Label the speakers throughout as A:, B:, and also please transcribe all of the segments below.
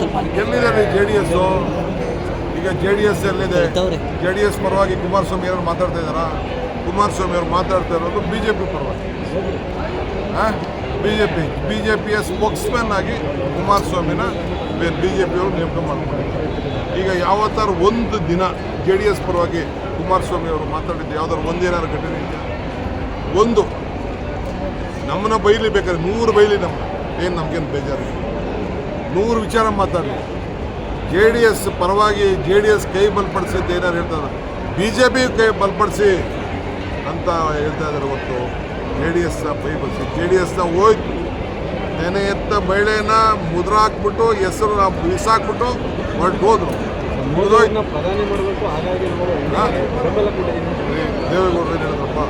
A: ಸ್ವಲ್ಪ
B: ಎಲ್ಲಿದೆ J D S ಈಗ ಜೆ ಡಿ ಎಸ್ ಎಲ್ಲಿದೆ. ಜೆ ಡಿ ಎಸ್ ಪರವಾಗಿ ಕುಮಾರಸ್ವಾಮಿ ಅವರು ಮಾತಾಡ್ತಾ ಇದ್ದಾರಾ? ಕುಮಾರಸ್ವಾಮಿ ಅವರು ಮಾತಾಡ್ತಾ ಇರೋದು ಬಿ ಜೆ ಪಿ ಪರವಾಗಿ. B J P B J ಪಿಯ ಸ್ಪೋಕ್ಸ್ಮ್ಯಾನ್ ಆಗಿ ಕುಮಾರಸ್ವಾಮಿನ ಬಿ ಜೆ ಪಿಯವರು ನೇಮಕ ಮಾಡ್ಕೊಂಡಿದ್ದಾರೆ. ಈಗ ಯಾವತ್ತಾರು ಒಂದು ದಿನ ಜೆ ಡಿ ಎಸ್ ಪರವಾಗಿ ಕುಮಾರಸ್ವಾಮಿ ಅವರು ಮಾತಾಡಿದ್ದು ಯಾವ್ದಾದ್ರು ಒಂದೇನಾದ್ರು ಘಟನೆ ಇದೆಯಾ ಒಂದು. ನಮ್ಮನ್ನ ಬೈಲಿ ಬೇಕಾದ್ರೆ ನೂರು ಬೈಲಿ ನಮ್ಮ ಏನು ನಮಗೇನು ಬೇಜಾರಿಲ್ಲ. ನೂರು ವಿಚಾರ ಮಾತಾಡಲಿ. ಜೆ ಡಿ ಎಸ್ ಪರವಾಗಿ ಜೆ ಡಿ ಎಸ್ ಕೈ ಬಲಪಡಿಸಿದ್ದು ಏನಾರು ಹೇಳ್ತಾರೆ? ಬಿ ಜೆ ಪಿ ಕೈ ಬಲಪಡಿಸಿ ಅಂತ ಹೇಳ್ತಾ ಇದ್ದಾರೆ ಹೊತ್ತು ಜೆ ಡಿ ಎಸ್ನ ಕೈ ಬಲಿಸಿ. ಜೆ ಡಿ ಎಸ್ನ ಹೋಯ್ತು. ನೆನೆ ಎತ್ತ ಮಹಿಳೆಯನ್ನ ಮುದ್ರಾಕ್ಬಿಟ್ಟು ಹೆಸರು ಬಿಸಾಕ್ಬಿಟ್ಟು ಹೊರಟು ಹೋದ್ರು. ದೇವೇಗೌಡರು ಏನು ಹೇಳಿದ್ರಪ್ಪ?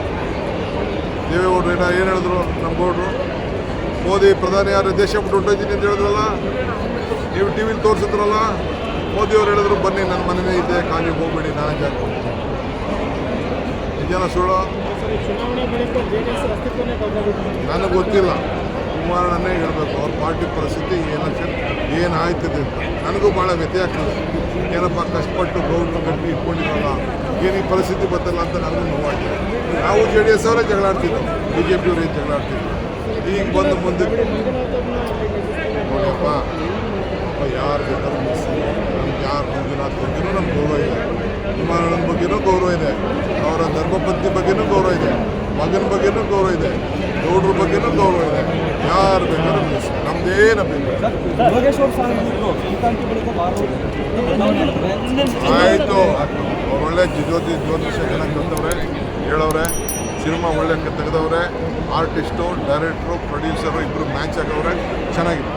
B: ದೇವೇಗೌಡರು ಏನ ಏನು ಹೇಳಿದ್ರು ನಮ್ಮ ಗೌಡರು? ಮೋದಿ ಪ್ರಧಾನಿ ಯಾರು ದೇಶ ಬಿಟ್ಟು ಹೊಂಟೋಯ್ತೀನಿ ಅಂತ ಹೇಳಿದ್ರಲ್ಲ? ನೀವು ಟಿ ವಿಲಿ ತೋರಿಸಿದ್ರಲ್ಲ ಮೋದಿಯವರು ಹೇಳಿದ್ರು, ಬನ್ನಿ, ನನ್ನ ಮನೆಯೇ ಇದೆ ಖಾಲಿ ಹೋಗ್ಬೇಡಿ, ನಾನೇ ಜಾಗ ನಿಜನ ಸುಳ್ಳು? ನನಗೆ ಗೊತ್ತಿಲ್ಲ. ಕುಮಾರಣ್ಣನೇ ಹೇಳಬೇಕು, ಅವ್ರ ಪಾರ್ಟಿ ಪರಿಸ್ಥಿತಿ ಏನು ಏನಾಯ್ತದೆ ಅಂತ. ನನಗೂ ಭಾಳ ವ್ಯತ್ಯಾಸ ಆಗ್ತದೆ ಏನಪ್ಪ, ಕಷ್ಟಪಟ್ಟು ಗೌಡ್ರು ಗಟ್ಟಿ ಇಟ್ಕೊಂಡಿರಲ್ಲ ಏನು ಈ ಪರಿಸ್ಥಿತಿ ಬರ್ತಲ್ಲ ಅಂತ ನನಗೂ ನೋವಾಗ್ತದೆ ನಾವು ಜೆ ಡಿ ಎಸ್ ಅವರೇ ಜಗಳ ಆಡ್ತಿದ್ದೋ ಬಿ ಜೆ ಪಿಯವರೇ ಜಗಳ ಆಡ್ತಿದ್ರು ಈಗ ಬಂದು ಮುಂದೆ. ನೋಡಿಯಪ್ಪ ಅಪ್ಪ ಯಾರು ಬೇಕಾದ್ರೂ ಮಿಸ್ಸಿ ನಮ್ಗೆ ಯಾರು ಮಂಜುನಾಥ್ ಬಗ್ಗೆನೂ ನಮ್ಗೆ ಗೌರವ ಇದೆ. ಕುಮಾರಣ್ಣನ ಬಗ್ಗೆನೂ ಗೌರವ ಇದೆ. ಅವರ ಧರ್ಮಪತ್ನಿ ಬಗ್ಗೆನೂ ಗೌರವ ಇದೆ. ಮಗನ ಬಗ್ಗೆನೂ ಗೌರವ ಇದೆ. ಗೌಡ್ರ ಬಗ್ಗೆನೂ ಗೌರವ ಇದೆ. ಯಾರು ಬೇಕಾದ್ರೂ ಮಿಸ್ ನಮ್ದೇನ ಆಯಿತು. ಒಳ್ಳೆ ಒಳ್ಳೆ ಜ್ಯೋತಿ ಜ್ಯೋತಿಷ್ಯ ಜನ ಕಲ್ತವ್ರೆ ಹೇಳವ್ರೆ ಸಿನಿಮಾ ಒಳ್ಳೆ ತೆಗೆದವ್ರೆ ಆರ್ಟಿಸ್ಟು ಡೈರೆಕ್ಟ್ರು ಪ್ರೊಡ್ಯೂಸರು ಇಬ್ಬರು ಮ್ಯಾಚ್ ಆಗವ್ರೆ ಚೆನ್ನಾಗಿದೆ.